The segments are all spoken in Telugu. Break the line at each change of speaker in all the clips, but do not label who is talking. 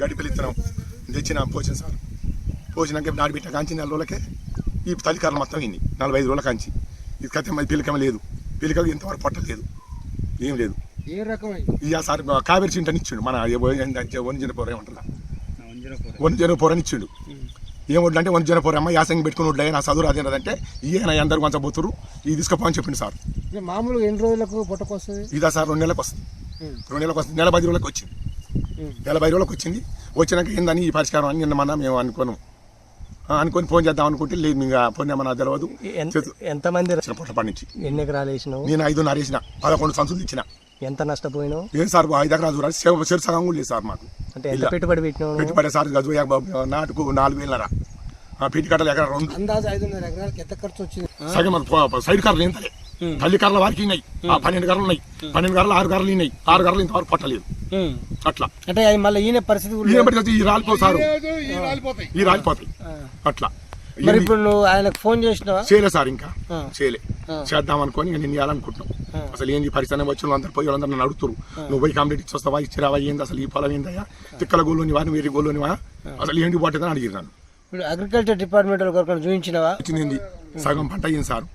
గడ్డి పిలుస్తున్నాం తెచ్చినాం పోసిన సార్. పోసినాక నాడు పెట్టిన కాంచి నెల రోజులకే ఈ తల్లికారులు మొత్తం ఇన్ని నలభై ఐదు రోజుల కాంచి. ఇది కథ మరి పిలికమ లేదు. పిలికలు ఇంతవరకు పట్టలేదు. ఏం లేదు.
ఏ రకమై
ఇక సార్ కావేరి చింటని ఇచ్చిండు. మన వనిజన పోర ఏమంటారా వనిజన పోరని ఇచ్చిండు. ఏమొడ్డు అంటే వనిజన పోర అమ్మ యాసంగి పెట్టుకుని వడ్డు నా చదువు అదేనదంటే ఈయన అందరు కొంచెం పోతురు ఇది తీసుకుపోని చెప్పిండు సార్.
మామూలుగా ఎన్ని రోజులకు పుట్టకొస్తుంది?
ఇదా సార్ రెండు నెలలకు వస్తుంది. రెండు నెలలకు వస్తుంది. నెల పది రోజులకు వచ్చింది. నెల పది రోజులకు వచ్చింది. వచ్చినాక ఏందని ఈ పరిష్కారం అని నిన్న మన మేము అనుకోను. ఆ, అనుకొని ఫోన్ చేద్దాం అనుకుంటే లేదు ఇంకా ఫోన్ ఏమన్నా తెలియదు
ఎంతమంది ర-
చిన్న పొట్ల పండించి
ఎన్ని ఎకరాలు వేసినావు?
నేను ఐదున్నర వేసిన. పదకొండు సంచులు ఇచ్చిన
ఎంత నష్టపోయినావు?
ఏం సార్ ఐదు ఎకరాలు చూడాలి. సేవ చెరు సగం కూడా లేదు సార్ మాకు.
అంటే ఎంత. పెట్టుబడి పెట్టినావు? నువ్వు?
పెట్టుబడి సార్ గజు నాటుకు నాలుగు వేలరా పీటి కట్టలు ఎకరా రెండు.
అందాజు ఐదున్నర ఎకరాలకి ఎంత ఖర్చు వచ్చింది?
సగం సైడ్ కర్రలు ఏంటలే తల్లి కర్రల వారికి ఉన్నాయి. ఆ పన్నెండు కర్రలు ఉన్నాయి. పన్నెండు కర్రలు ఆరు కర్రలు ఉన్నాయి. ఆరు కర్రలు ఇంతవరకు పట్టలేదు. అట్లా.
అంటే అది మళ్ళీ ఈయన పరిస్థితి
ఈయన బట్టి ఈ రాలిపో సారు
ఈ రాలిపోతాయి.
ఈ రాలిపోతాయి. అట్లా.
మరి ఇప్పుడు నువ్వు ఆయనకు ఫోన్ చేసినావా?
చేయలే సార్ ఇంకా. చేయలే. చేద్దాం అనుకొని నేను ఇవ్వాలనుకుంటున్నాం
ఆ.
అసలు ఏంది పరిశ్రమ వచ్చిన వాళ్ళందరూ పోయి వాళ్ళందరూ నన్ను అడుగుతారు నువ్వు పోయి కంప్లీట్ ఇచ్చి వస్తావా ఇచ్చిరావా? ఏంది అసలు ఈ పొలం ఏందయ్యా? తిక్కల గోలోనివా నువ్వు వేరే గోలోనివా అసలు ఏంటి పోతుందని అడిగిరు నన్ను.
ఇప్పుడు అగ్రికల్చర్ డిపార్ట్మెంట్ కొరకు చూపించినావా
వచ్చింది సగం పంట అయ్యింది సార్?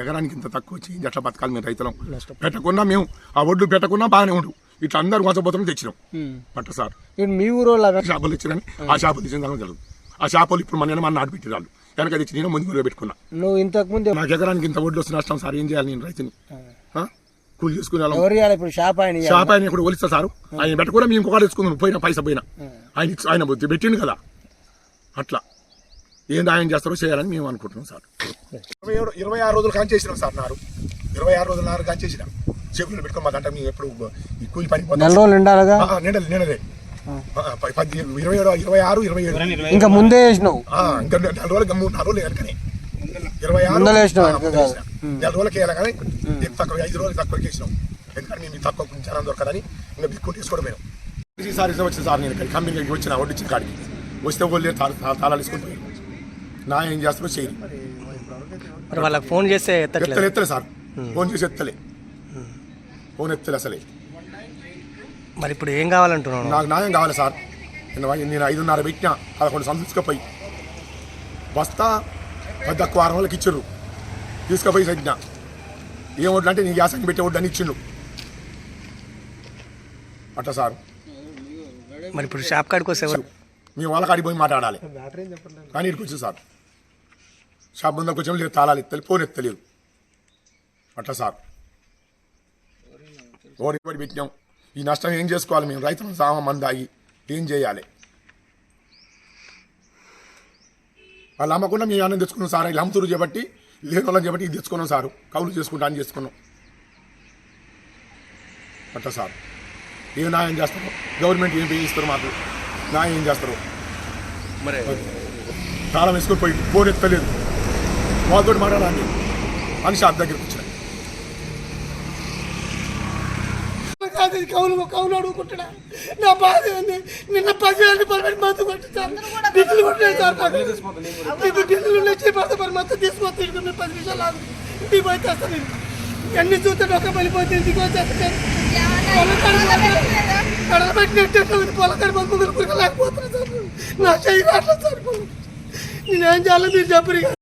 ఎకరానికి ఇంత తక్కువ వచ్చి ఎట్లా బతకాలి మేము రైతులం. పెట్టకున్నా మేము ఆ ఒడ్డు పెట్టకున్నా బాగానే ఉండు. ఇట్లా అందరు కొంచెం తెచ్చినాం. పట్ట సార్.
మీ ఊరు వాళ్ళు
చేపలు ఇచ్చిరని ఆ చేపలు ఇచ్చిన దాని జరుగుతుంది. ఆ చేపలు ఇప్పుడు మన మన నాటు పెట్టి వాళ్ళు. వెనక తెచ్చి నేను ముందు కూడా పెట్టుకున్నా.
నువ్వు ఇంతకు ముందు
నాకు ఎకరానికి ఇంత ఒడ్లు వస్తున్న నష్టం సార్ ఏం చేయాలి నేను రైతుని? ఆ? కూలి చేసుకునే
ఇప్పుడు షాప్ ఆయన ఇవ్వాలా?
షాప్ ఆయన ఇప్పుడు ఒలిస్తా సారు? ఆయన పెట్టుకున్నా మేము ఇంకొకటి తెచ్చుకుందాం పోయిన పైసా పోయినా. ఆయన ఆయన బుద్ధి పెట్టిండు కదా. అట్లా. ఏంది ఆయన చేస్తారో చేయాలని మేము అనుకుంటున్నాం సార్. ఇరవై ఏడు ఇరవై ఆరు రోజులు కాని చేసినాం సార్ నారు. ఇరవై ఆరు రోజులు నారు కాని చెప్పులు పెట్టుకుని మా గంట మేము ఎప్పుడు ఈ కూలి పని.
నెల రోజులు
ఆ, నిండలే పది ఇరవై ఏడు ఇరవై ఆరు ఇరవై ఏడు
ఇంకా ముందే వేసినావు
ఇంకా నెల రోజులు మూడు నాలుగు రోజులు వెనకనే ఇరవై ఆరు. నెల రోజులకి వేయాలి కానీ తక్కువ ఐదు రోజులు తక్కువ వేసినాం ఎందుకంటే మేము తక్కువ కొంచెం జనం దొరకదని ఇంకా బిక్కు తీసుకోవడం పోయినాం ఈసారి వచ్చిన సార్ నేను ఇక్కడ కంపెనీకి వచ్చిన వడ్డించిన కాడికి వస్తే వాళ్ళు తాళాలు తీసుకొని పోయి నా ఏం చేస్తారో చేయరు
మరి వాళ్ళకి ఫోన్ చేస్తే
ఎత్తలే సార్ ఫోన్ చేసి ఎత్తలే ఫోన్ ఎత్తలే అసలే.
మరి ఇప్పుడు ఏం కావాలంటున్నావు నువ్వు?
నాకు న్యాయం కావాలి సార్. నేను నేను ఐదున్నర పెట్టిన పదకొండు సంవత్సరం తీసుకుపోయి. బస్తా పెద్ద వారం వాళ్ళకి ఇచ్చారు తీసుకుపోయి సజ్ఞ ఏం వడ్లు అంటే నీ గ్యాస్ పెట్టే వడ్లు అని ఇచ్చిండు. అట్లా సార్.
మరి ఇప్పుడు షాప్ కాడికి వస్తే ఎవరు?
మీ వాళ్ళ కాడికి పోయి మాట్లాడాలి. కానీ ఇక్కడికి వచ్చింది సార్. షాప్ ముందరికి వచ్చాము లేదు తాళాలు ఎత్తలేదు ఫోన్ ఎత్తలేదు. అట్లా సార్. ఓడి పడి పెట్టినాం. ఈ నష్టం ఏం చేసుకోవాలి? మేము రైతులు సామ మంది ఆగి ఏం చేయాలి? వాళ్ళు అమ్మకుండా మేము అన్నం తెచ్చుకున్నాం సార్. వీళ్ళు అమ్ముతురు చేపట్టి లేని వాళ్ళని చేపట్టి ఇది తెచ్చుకున్నాం సారు. కౌలు చేసుకుంటా అని చేసుకున్నాం. అట్లా సార్. ఏం న్యాయం చేస్తారు? గవర్నమెంట్ ఏం పే ఇస్తారు మాకు? న్యాయం ఏం చేస్తారు?
మరి
తాళం వేసుకొని పోయి ఫోన్ ఎత్తలేదు. వాళ్ళతో మాట్లాడాలి అని షాప్ దగ్గరికి వచ్చిన
ఇది కౌలు కౌలు అడుగుకుంటున్నా. నా బాధ ఉంది నిన్న పదివేల రూపాయలు పెట్టి మందు కొట్టించారు బిల్లులు కొట్టారు. సార్ నాకు బిల్లులు వచ్చి పద నిమిషాలు ఆగు. ఇంటికి పోయి తెస్తాను నేను. ఎన్ని చూస్తే ఒక వెళ్ళిపోతే ఇంటికి వచ్చేస్తాను కడలు పెట్టినట్టు పొలకడి మందు లేకపోతున్నాను సార్. నా చెయ్యి కావట్లేదు సార్. నేనేం చేయాలో మీరు చెప్పరు.